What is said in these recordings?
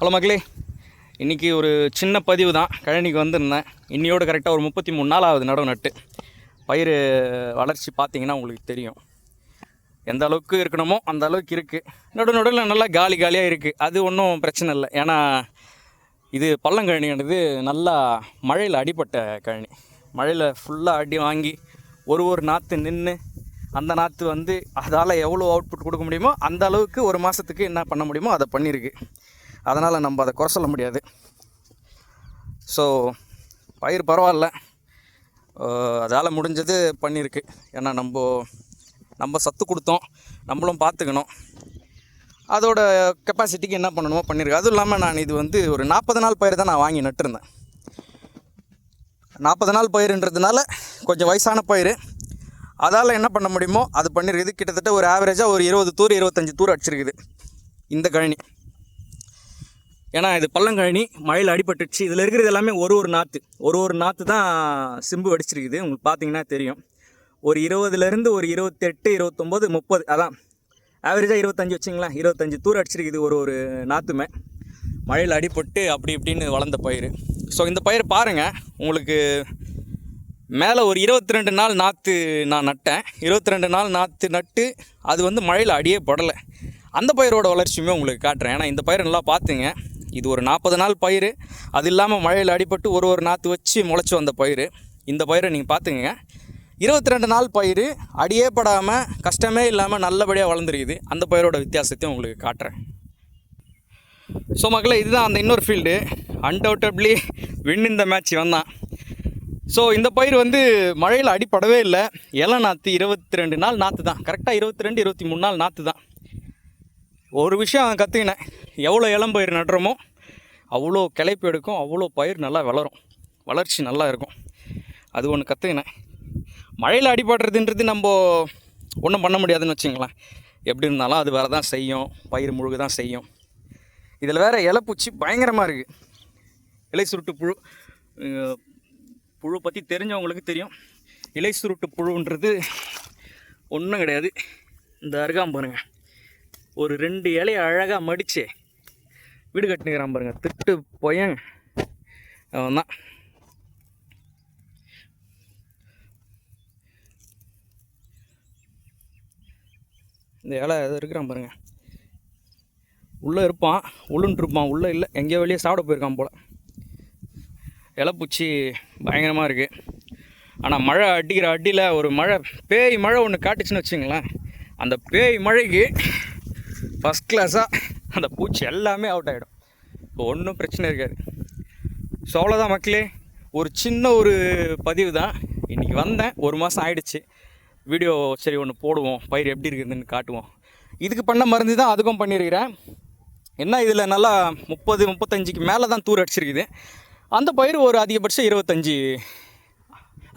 Hello மக்களே இன்றைக்கி ஒரு சின்ன பதிவு தான். கழனிக்கு வந்திருந்தேன். இன்னையோடு கரெக்டாக ஒரு முப்பத்தி மூணு நாள் ஆகுது நடவு நட்டு. பயிர் வளர்ச்சி பார்த்தீங்கன்னா உங்களுக்கு தெரியும். எந்த அளவுக்கு இருக்கணுமோ அந்த அளவுக்கு இருக்குது நடு நடுவில் நல்லா காலி காலியாக இருக்குது அது ஒன்றும் பிரச்சனை இல்லை. ஏன்னா இது பள்ளங்கழனின்றது நல்லா மழையில் அடிப்பட்ட கழனி. மழையில் ஃபுல்லாக அடி வாங்கி ஒரு ஒரு நாற்று நின்று அந்த நாற்று வந்து அதால் எவ்வளோ அவுட்புட் கொடுக்க முடியுமோ அந்த அளவுக்கு ஒரு மாதத்துக்கு என்ன பண்ண முடியுமோ அதை பண்ணியிருக்கு அதனால் நம்ம அதை குறை சொல்ல முடியாது. ஸோ பயிர் பரவாயில்ல. அதால் முடிஞ்சது பண்ணியிருக்கு ஏன்னா நம்ம நம்ம சத்து கொடுத்தோம். நம்மளும் பார்த்துக்கணும் அதோட கெப்பாசிட்டிக்கு என்ன பண்ணணுமோ பண்ணியிருக்கு அதுவும் இல்லாமல் நான் இது வந்து ஒரு நாற்பது நாள் பயிர் தான் நான் வாங்கி நட்டுருந்தேன். நாற்பது நாள் பயிருன்றதுனால கொஞ்சம் வயசான பயிர். அதால் என்ன பண்ண முடியுமோ அது பண்ணியிருக்குது கிட்டத்தட்ட ஒரு ஆவரேஜாக ஒரு இருபது தூர் இருபத்தஞ்சி தூர் அடிச்சிருக்குது. இந்த கழனி. ஏன்னா இது பள்ளங்கழனி மழையில் அடிபட்டுச்சு இதில் இருக்கிறது எல்லாமே ஒரு ஒரு நாற்று ஒரு ஒரு நாற்று தான் சிம்பு அடிச்சிருக்குது உங்களுக்கு பார்த்தீங்கன்னா தெரியும். ஒரு இருபதுலேருந்து ஒரு இருபத்தெட்டு இருபத்தொம்போது முப்பது அதான். ஆவரேஜாக இருபத்தஞ்சி வச்சிங்களேன். இருபத்தஞ்சி தூர் அடிச்சிருக்குது ஒரு ஒரு நாற்றுமே மழையில் அடிபட்டு அப்படி இப்படின்னு வளர்ந்த பயிர். ஸோ இந்த பயிர் பாருங்கள் உங்களுக்கு மேலே ஒரு இருபத்தி ரெண்டு நாள் நாற்று நான் நட்டேன். இருபத்தி ரெண்டு நாள் நாற்று நட்டு அது வந்து மழையில் அடியே படலை. அந்த பயிரோட வளர்ச்சியுமே உங்களுக்கு காட்டுறேன். ஏன்னா இந்த பயிர் நல்லா பார்த்துங்க இது ஒரு நாற்பது நாள் பயிர் அது இல்லாமல் மழையில் அடிபட்டு ஒரு ஒரு நாற்று வச்சு முளைச்சி வந்த பயிர் இந்த பயிரை நீங்கள் பார்த்துங்க இருபத்தி ரெண்டு நாள் பயிர் அடியே படாமல் கஷ்டமே இல்லாமல் நல்லபடியாக வளர்ந்துருக்குது. அந்த பயிரோட வித்தியாசத்தையும் உங்களுக்கு காட்டுறேன். ஸோ மக்களே இதுதான் அந்த இன்னொரு ஃபீல்டு அன்டவுட்டப்ளி வின் இந்த மேட்ச் வந்தான் ஸோ இந்த பயிர் வந்து மழையில் அடிப்படவே இல்லை. இலை நாற்று இருபத்தி ரெண்டு நாள் நாற்று தான் கரெக்டாக இருபத்தி ரெண்டு இருபத்தி மூணு நாள் நாற்று தான் ஒரு விஷயம் கற்றுக்கினேன் எவ்வளோ இளம்பயிர் நடுறோமோ அவ்வளோ கிளைப்பு எடுக்கும் அவ்வளோ பயிர் நல்லா வளரும். வளர்ச்சி நல்லா இருக்கும். அது ஒன்று கற்றுக்கினேன் மழையில் அடிபடுறதுன்றது நம்ம ஒன்றும் பண்ண முடியாதுன்னு வச்சுங்களேன். எப்படி இருந்தாலும் அது வேறு தான் செய்யும். பயிர் முழுக தான் செய்யும். இதில் வேறு இலைப்பூச்சி பயங்கரமாக இருக்குது இலை சுருட்டு புழு புழு பற்றி தெரிஞ்சவங்களுக்கு தெரியும். இலை சுருட்டு புழுன்றது ஒன்றும் கிடையாது. இந்த அருகாம் பாருங்கள் ஒரு ரெண்டு இலையை அழகாக மடித்து வீடு கட்டினுக்கிறான் பாருங்க. திட்டு பொயன் அவன் தான் இந்த இலை இது இருக்கிறான் பாருங்க. உள்ளே இருப்பான் உள்ளுன்ட்டு இருப்பான் உள்ளே இல்லை எங்கேயோ வெளியே சாப்பிட போயிருக்கான் போல். இலைப்பூச்சி பயங்கரமாக இருக்குது ஆனால் மழை அடிக்கிற அடியில் ஒரு மழை பேய் மழை ஒன்று காட்டுச்சுன்னு வச்சுங்களேன். அந்த பேய் மழைக்கு ஃபஸ்ட் கிளாஸாக அந்த பூச்சி எல்லாமே அவுட் ஆகிடும் இப்போ ஒன்றும் பிரச்சனை இருக்காது. ஸோ அவ்வளோதான் மக்களே ஒரு சின்ன ஒரு பதிவு தான். இன்றைக்கி வந்தேன். ஒரு மாதம் ஆயிடுச்சு. வீடியோ சரி ஒன்று போடுவோம். பயிர் எப்படி இருக்குதுன்னு காட்டுவோம். இதுக்கு பண்ண மருந்து தான் அதுக்கும் பண்ணியிருக்கிறேன். என்ன இதில் நல்லா முப்பது முப்பத்தஞ்சுக்கு மேலே தான் தூர் அடிச்சிருக்குது. அந்த பயிர் ஒரு அதிகபட்சம் இருபத்தஞ்சி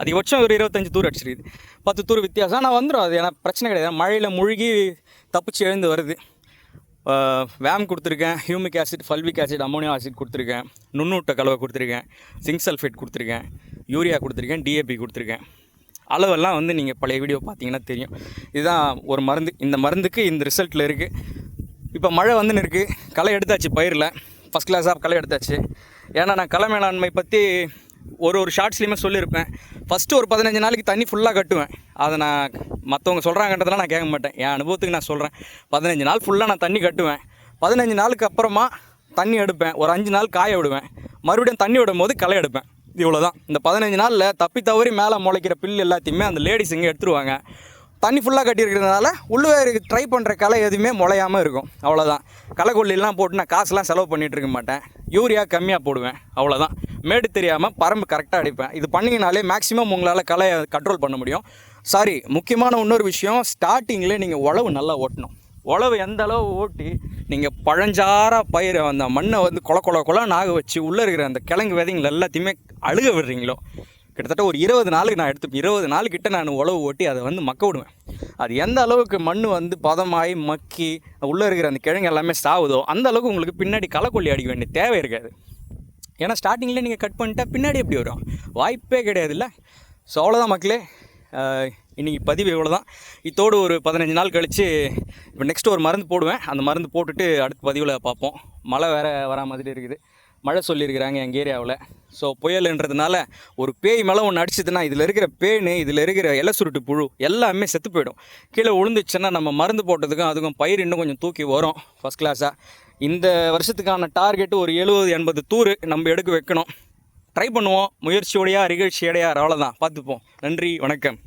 அதிகபட்சம் ஒரு இருபத்தஞ்சி தூர் அடிச்சிருக்குது. பத்து தூர் வித்தியாசம். ஆனால் வந்துடும் அது. ஏன்னா பிரச்சனை கிடையாது. மழையில் முழுகி தப்பிச்சு எழுந்து வருது. வேம் கொடுத்துருக்கேன் humic acid fulvic acid ammonia acid கொடுத்துருக்கேன் நுண்ணூட்ட கலவை கொடுத்துருக்கேன் சிங்க் சல்ஃபேட் கொடுத்துருக்கேன் யூரியா கொடுத்துருக்கேன் டிஏபி கொடுத்துருக்கேன். அளவெல்லாம் வந்து நீங்கள் பழைய வீடியோ பார்த்தீங்கன்னா தெரியும். இதுதான் ஒரு மருந்து. இந்த மருந்துக்கு இந்த ரிசல்ட்டில் இருக்குது இப்போ மழை வந்துன்னு இருக்குது களை எடுத்தாச்சு பயிரில். ஃபஸ்ட் கிளாஸாக களை எடுத்தாச்சு. ஏன்னா நான் களை மேலாண்மை பற்றி ஒரு ஒரு ஷார்ட்ஸ்லையுமே சொல்லியிருப்பேன். ஃபஸ்ட்டு ஒரு பதினஞ்சு நாளைக்கு தண்ணி ஃபுல்லாக கட்டுவேன். அதை நான் மற்றவங்க சொல்கிறாங்கன்றதெல்லாம் நான் கேட்க மாட்டேன். என் அனுபவத்துக்கு நான் சொல்கிறேன் பதினஞ்சு நாள் ஃபுல்லாக நான் தண்ணி கட்டுவேன். பதினஞ்சு நாளுக்கு அப்புறமா தண்ணி எடுப்பேன். ஒரு அஞ்சு நாள் காய விடுவேன். மறுபடியும் தண்ணி விடும் போது களை எடுப்பேன். இவ்வளோ தான் இந்த பதினஞ்சு நாளில் தப்பி தவறி மேலே முளைக்கிற பில் எல்லாத்தையுமே அந்த லேடிஸ் இங்கே எடுத்துருவாங்க. தண்ணி ஃபுல்லாக கட்டியிருக்கிறதுனால உள்ளே ட்ரை பண்ணுற களை எதுவுமே முளையாமல் இருக்கும். அவ்வளோதான் களைக்கொல்லிலாம் போட்டு நான் காசுலாம் செலவு பண்ணிகிட்டு இருக்க மாட்டேன். யூரியா கம்மியாக போடுவேன். அவ்வளோதான் மேடு தெரியாமல் பரம்பு கரெக்டாக அடிப்பேன். இது பண்ணிங்கனாலே மேக்ஸிமம் உங்களால் கலையை கண்ட்ரோல் பண்ண முடியும். சாரி முக்கியமான இன்னொரு விஷயம் ஸ்டார்டிங்கில் நீங்கள் உழவு நல்லா ஓட்டணும். உழவு எந்த அளவு ஓட்டி நீங்கள் பழஞ்சார பயிரை அந்த மண்ணை வந்து கொல கொல கொல நாக வச்சு உள்ளே இருக்கிற அந்த கிழங்கு விதைங்களை எல்லாத்தையுமே அழுக விடுறீங்களோ? கிட்டத்தட்ட ஒரு இருபது நாளுக்கு நான் எடுத்து இருபது நாள் கிட்ட நான் உழவு ஓட்டி அதை வந்து மக்க விடுவேன். அது எந்த அளவுக்கு மண் வந்து பதமாகி மக்கி உள்ளே இருக்கிற அந்த கிழங்கு எல்லாமே சாவுதோ அந்த அளவுக்கு உங்களுக்கு பின்னாடி களைக்கொல்லி அடிக்க வேண்டிய தேவை இருக்காது. ஏன்னா ஸ்டார்டிங்கில் நீங்கள் கட் பண்ணிட்டா பின்னாடி எப்படி வரும்? வாய்ப்பே கிடையாதுல்ல? ஸோ அவ்வளோதான் மக்களே. இன்றைக்கி இன்னைக்கு பதிவு இவ்வளோ தான் இத்தோடு ஒரு பதினஞ்சு நாள் கழித்து இப்போ நெக்ஸ்ட் ஒரு மருந்து போடுவேன். அந்த மருந்து போட்டுட்டு அடுத்த பதிவில் பார்ப்போம். மழை வேறு வரா மாதிரி இருக்குது. மழை சொல்லியிருக்கிறாங்க எங்கள் ஏரியாவில். ஸோ புயலுன்றதுனால ஒரு பேய் மேலே ஒன்று அடிச்சதுன்னா இதில் இருக்கிற பேனு இதில் இருக்கிற இலை சுருட்டு புழு எல்லாமே செத்து போயிடும். கீழே விழுந்துச்சுன்னா நம்ம மருந்து போட்டதுக்கும் அதுக்கும் பயிர் இன்னும் கொஞ்சம் தூக்கி வரும். ஃபஸ்ட் கிளாஸாக இந்த வருஷத்துக்கான டார்கெட்டு ஒரு எழுபது எண்பது தூர் நம்ம எடுக்க வைக்கணும். ட்ரை பண்ணுவோம். முயற்சியோடையா நிகழ்ச்சியோடையா அவ்வளோதான் பார்த்துப்போம். நன்றி வணக்கம்.